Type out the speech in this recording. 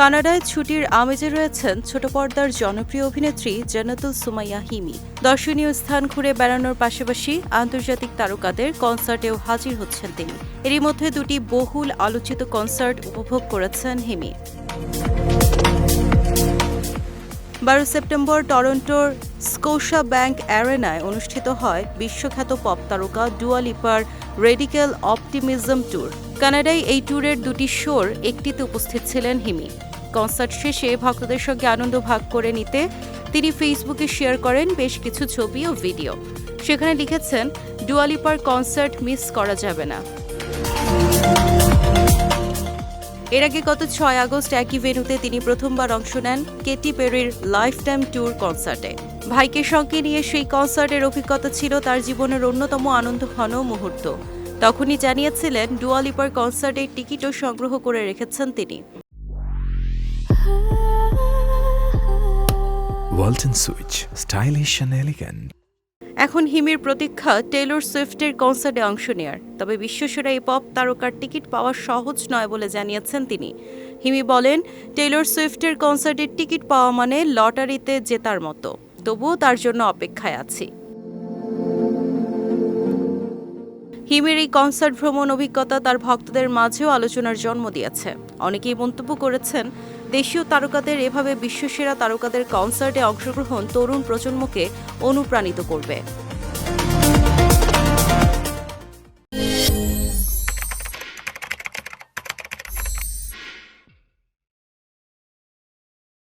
কানাডায় ছুটির আমেজে রয়েছেন ছোট পর্দার জনপ্রিয় অভিনেত্রী জান্নাতুল সুমাইয়া হিমি। দর্শনীয় স্থান ঘুরে বেড়ানোর পাশাপাশি আন্তর্জাতিক তারকাদের কনসার্টেও হাজির হচ্ছেন তিনি। এরই মধ্যে দুটি বহুল আলোচিত কনসার্ট উপভোগ করেছেন হিমি। বারো সেপ্টেম্বর টরন্টোর স্কোশা ব্যাংক অ্যারেনায় অনুষ্ঠিত হয় বিশ্বখ্যাত পপ তারকা ডুয়া লিপার রেডিক্যাল অপটিমিজম ট্যুর। কানাডায় এই ট্যুরের দুটি শোর একটিতে উপস্থিত ছিলেন হিমি। কনসার্ট শেষে ভক্তদের সঙ্গে আনন্দ ভাগ করে নিতে তিনি ফেসবুকে শেয়ার করেন বেশ কিছু ছবি ও ভিডিও। সেখানে লিখেছেন, ডুয়ালিপার কনসার্ট মিস করা যাবে না। এর আগে গত ছয় আগস্ট একই ভেন্যুতে তিনি প্রথমবার অংশ নেন কেটি পেরির লাইফ টাইম ট্যুর কনসার্টে। ভাইকে সঙ্গে নিয়ে সেই কনসার্টের অভিজ্ঞতা ছিল তার জীবনের অন্যতম আনন্দ আনন্দঘন মুহূর্ত। তখনই জানিয়েছিলেন, ডুয়ালিপার কনসার্টের টিকিটও সংগ্রহ করে রেখেছেন তিনি। Walton Switch, stylish and elegant. এখন হিমির প্রতীক্ষা টেলর সুইফটের কনসার্টে অংশ নেয়ার। তবে বিশ্বসেরা এই পপ তারকার টিকিট পাওয়া সহজ নয় বলে জানিয়েছেন তিনি। হিমি বলেন টেলর সুইফটের কনসার্টের টিকিট পাওয়া মানে লটারিতে জেতার মতো। তবুও তার জন্য অপেক্ষায় আছি। হিমের এই কনসার্ট ভ্রমণ অভিজ্ঞতা তার ভক্তদের মাঝেও আলোচনার জন্ম দিয়েছে। অনেকেই মন্তব্য করেছেন, দেশীয় তারকাদের এভাবে বিশ্বসেরা তারকাদের কনসার্টে অংশগ্রহণ তরুণ প্রজন্মকে অনুপ্রাণিত করবে।